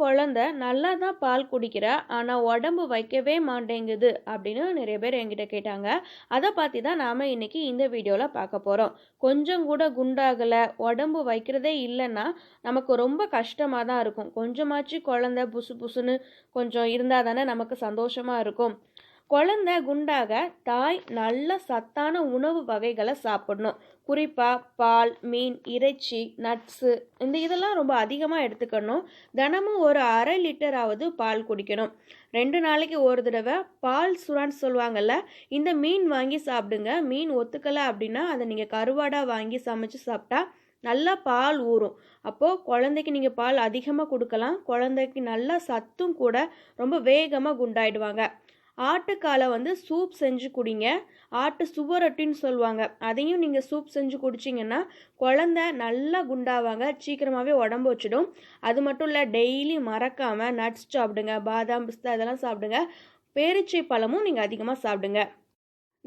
குழந்தை நல்லா தான் பால் குடிக்கிறா ஆனால் உடம்பு வைக்கவே மாட்டேங்குது அப்படின்னு நிறைய பேர் என்கிட்ட கேட்டாங்க. அதை பற்றி தான் நாம் இன்னைக்கு இந்த வீடியோவில் பார்க்க போகிறோம் கொஞ்சம் கூட குண்டாகலை உடம்பு வைக்கிறதே இல்லைன்னா நமக்கு ரொம்ப கஷ்டமாக தான் இருக்கும். கொஞ்சமாச்சு குழந்தை புசு புசுன்னு கொஞ்சம் இருந்தால் தானே நமக்கு சந்தோஷமாக இருக்கும். குழந்தை குண்டாக தாய் நல்ல சத்தான உணவு வகைகளை சாப்பிடணும். குறிப்பாக பால் மீன் இறைச்சி நட்ஸு இந்த இதெல்லாம் ரொம்ப அதிகமாக எடுத்துக்கணும். தினமும் ஒரு அரை லிட்டராவது பால் குடிக்கணும். ரெண்டு நாளைக்கு ஒரு தடவை பால் சுறான்னு சொல்லுவாங்கல்ல இந்த மீன் வாங்கி சாப்பிடுங்க. மீன் ஒத்துக்கலை அப்படின்னா அதை நீங்கள் கருவாடாக வாங்கி சமைச்சு சாப்பிட்டா நல்லா பால் ஊறும். அப்போது குழந்தைக்கு நீங்கள் பால் அதிகமாக கொடுக்கலாம். குழந்தைக்கு நல்லா சத்தும் கூட ரொம்ப வேகமாக குண்டாயிடுவாங்க. ஆட்டுக்காலை வந்து சூப் செஞ்சு குடிங்க. ஆட்டு சுவரொட்டின்னு சொல்லுவாங்க. அதையும் நீங்கள் சூப் செஞ்சு குடிச்சிங்கன்னா குழந்த நல்லா குண்டாவாங்க. சீக்கிரமாகவே உடம்பு வச்சிடும். அது மட்டும் இல்லை டெய்லி மறக்காமல் நட்ஸ் சாப்பிடுங்க. பாதாம் பிஸ்தா இதெல்லாம் சாப்பிடுங்க. பேரிச்சை பழமும் நீங்கள் அதிகமாக சாப்பிடுங்க.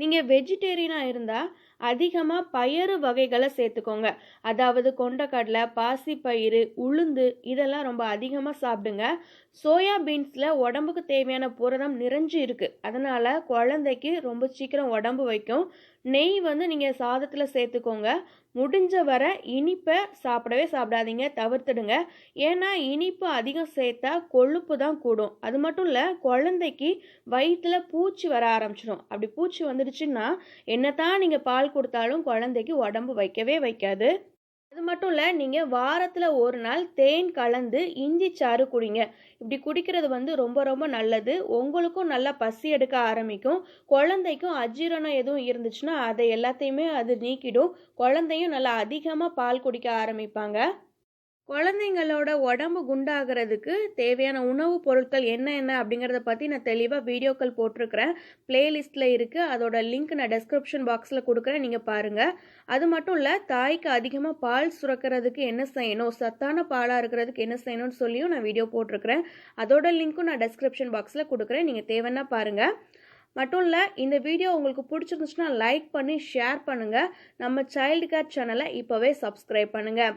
நீங்கள் வெஜிடேரியனாக இருந்தால் அதிகமாக பயறு வகைகளை சேர்த்துக்கோங்க. அதாவது கொண்டக்கடலை பாசிப்பயிறு உளுந்து இதெல்லாம் ரொம்ப அதிகமாக சாப்பிடுங்க. சோயா பீன்ஸில் உடம்புக்கு தேவையான புரதம் நிறைஞ்சு இருக்குது அதனால் குழந்தைக்கு ரொம்ப சீக்கிரம் உடம்பு வைக்கும். நெய் வந்து நீங்கள் சாதத்தில் சேர்த்துக்கோங்க. முடிஞ்ச வர இனிப்பை சாப்பிடவே சாப்பிடாதீங்க தவிர்த்துடுங்க. ஏன்னா இனிப்பு அதிகம் சேர்த்தா கொழுப்பு தான் கூடும். அது மட்டும் இல்லை குழந்தைக்கு வயிற்றில் பூச்சி வர ஆரம்பிச்சிடும். அப்படி பூச்சி வந்து இருந்துச்சுன்னா என்னத்தான் நீங்கள் பால் கொடுத்தாலும் குழந்தைக்கு உடம்பு வைக்கவே வைக்காது. அது மட்டும் இல்லை நீங்கள் வாரத்தில் ஒரு நாள் தேன் கலந்து இஞ்சி சாறு குடிங்க. இப்படி குடிக்கிறது வந்து ரொம்ப ரொம்ப நல்லது. உங்களுக்கும் நல்லா பசி எடுக்க ஆரம்பிக்கும். குழந்தைக்கும் அஜீரணம் எதுவும் இருந்துச்சுன்னா அதை எல்லாத்தையுமே அது நீக்கிடும். குழந்தையும் நல்லா அதிகமாக பால் குடிக்க ஆரம்பிப்பாங்க. குழந்தைங்களோட உடம்பு குண்டாகிறதுக்கு தேவையான உணவுப் பொருட்கள் என்ன என்ன அப்படிங்கிறத பற்றி நான் தெளிவாக வீடியோக்கள் போட்டிருக்கிறேன். பிளேலிஸ்ட்டில் இருக்குது அதோட லிங்க் நான் டெஸ்கிரிப்ஷன் பாக்ஸில் கொடுக்குறேன். நீங்கள் பாருங்கள் அது மட்டும் இல்லை தாய்க்கு அதிகமாக பால் சுரக்கிறதுக்கு என்ன செய்யணும்? சத்தான பாலாக இருக்கிறதுக்கு என்ன செய்யணும்னு சொல்லியும் நான் வீடியோ போட்டிருக்கிறேன். அதோட லிங்க்கும் நான் டெஸ்கிரிப்ஷன் பாக்ஸில் கொடுக்குறேன். நீங்கள் தேவைன்னா பாருங்கள் மட்டும் இல்லை இந்த வீடியோ உங்களுக்கு பிடிச்சிருந்துச்சுன்னா லைக் பண்ணி ஷேர் பண்ணுங்கள் நம்ம சைல்டு கேர் சேனலை இப்போவே சப்ஸ்கிரைப் பண்ணுங்கள்